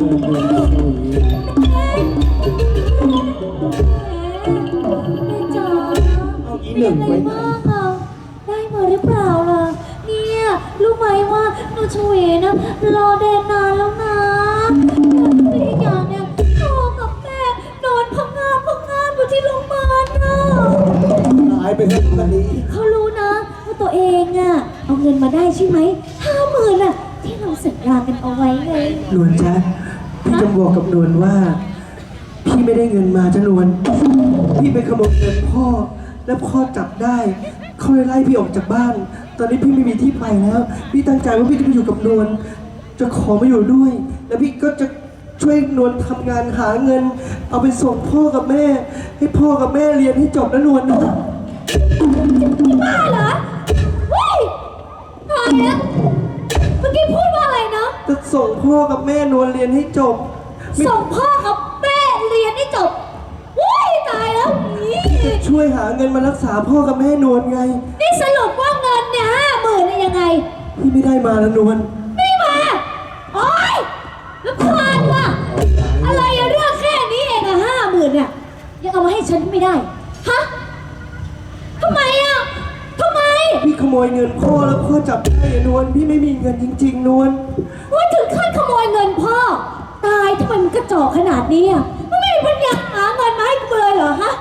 จ๋าเอาอีหนึ่งเป็นไว้ไงไหนบ้างอะได้มาหรือเปล่าล่ะ เนี่ย รู้ไหมว่าหนูชเวนะ รอแดนนานแล้วนะแต่อีกอย่างเนี่ยพ่อกับแม่นอนพังงาบพังงาบอยู่ที่โรงพยาบาลน่ะ หายไปทั้งวันนี้ เขารู้นะว่าตัวเองอะเอาเงินมาได้ใช่ไหมห้าหมื่นอะที่เราสัญญากันเอาไว้ไง นวลจ๊ะ พี่จะบอกกับนวลว่า พี่ไม่ได้เงินมาจ้ะนวลพี่ไปขโมยเงินพ่อ แล้วพ่อจับได้เขาเลยไล่พี่ออกจากบ้าน ตอนนี้พี่ไม่มีที่ไปแล้ว พี่ตั้งใจว่าพี่จะไปอยู่กับนวลจะขอมาอยู่ด้วย แล้วพี่ก็จะช่วยนวลทำงานหาเงิน เอาไปส่งพ่อกับแม่ ให้พ่อกับแม่เรียนให้จบนะนวลนะ บ้าเหรอเฮ้ยตายแล้ว ส่งพ่อกับแม่นวลเรียนให้จบไม่ส่งพ่อกับแม่เรียนให้จบว้ายตายแล้วนี่ช่วยหาเงินมารักษาพ่อกับแม่นวลไง นี่สรุปว่าเงินเนี่ยห้าหมื่นยังไง พี่ไม่ได้มาแล้วนวลไม่มาโอ๊ยแล้วพลาดว่ะอะไรอะเรื่องแค่นี้เองอะห้าหมื่นเนี่ยยังเอามาให้ฉันไม่ได้ฮะทำไมอะทำไม พี่ขโมยเงินพ่อแล้วพ่อจับได้อะนวลพี่ไม่มีเงินจริง ๆ นวลว่าถึงขั้นขโมยเงินพ่อ ตายทำไมมันกระจอกขนาดนี้อะมันไม่มีปัญญาหาเงินมาให้กูเลยเหรอฮะ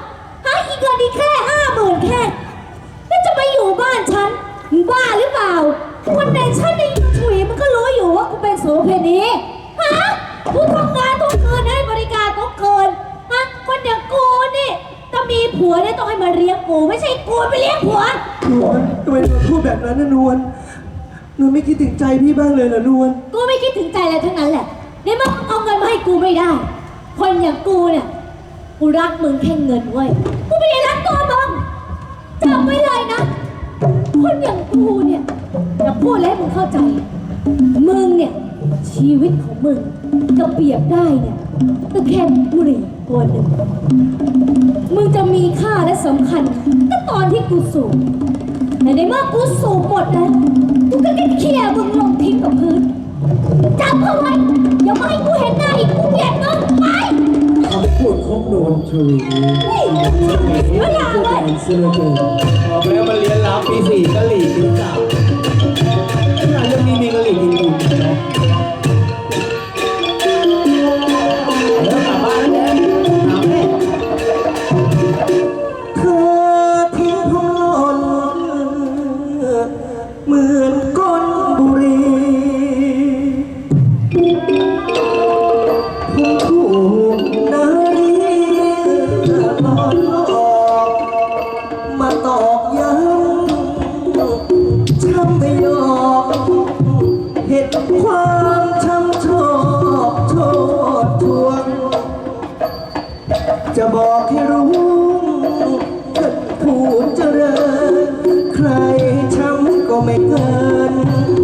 หาอีกเงินดีแค่ห้าหมื่นแค่ แล้วจะมาอยู่บ้านฉันมึงบ้าหรือเปล่าคนในฉันนี่ ผัวเนี่ยต้องให้มาเลี้ยงกูไม่ใช่กูไปเลี้ยงผัว นวลทำไมนวลพูดแบบนั้นนะนวลนวลไม่คิดถึงใจพี่บ้างเลยเหรอนวลกูไม่คิดถึงใจอะไรทั้งนั้นแหละนี่มึงเอาเงินมาให้กูไม่ได้ คนอย่างกูเนี่ย กูรักมึงแค่เงินเว้ย กูไม่ได้รักตัวมึงจำไว้เลยนะ คนอย่างกูเนี่ยจะพูดแล้วให้มึงเข้าใจ มึงเนี่ย ชีวิตของมึงจะเปรียบได้เนี่ยก็แค่บุหรี่ตัวหนึ่ง มึงจะมีค่าและ สำคัญก็ตอนที่กูสูบแต่ในเมื่อกูสูบหมดแล้วกูก็แค่เคลียร์มึงลงทิ้งกับพื้นจำเอาไว้อย่ามาให้กูเห็นหน้าอีกกูเกลียดมึงไปคำพูดของโดนวลชวีเฮ้ยเวลาเลยเสื้อเกินบอกแล้วมันเรียนรับปีสี่กะหรี่กินเก่าขนาดเรื่องนี้มีกะหรี่กินอยู่นะแล้วกลับบ้านแล้วหาแม่ ลออกมาตอกย้ำช้ำไม่ยอมเห็นความช้ำชอบโทษทวง จะบอกให้รู้ท่านผู้เจริญ ใครช้ำก็ไม่เกิน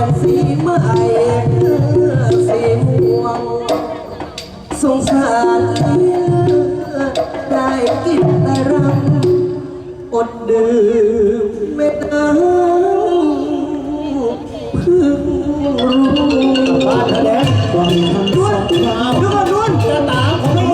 มาเปลี่ยนสีใหม่สีม่วง สงสารเลือได้กินแต่รำอดดื่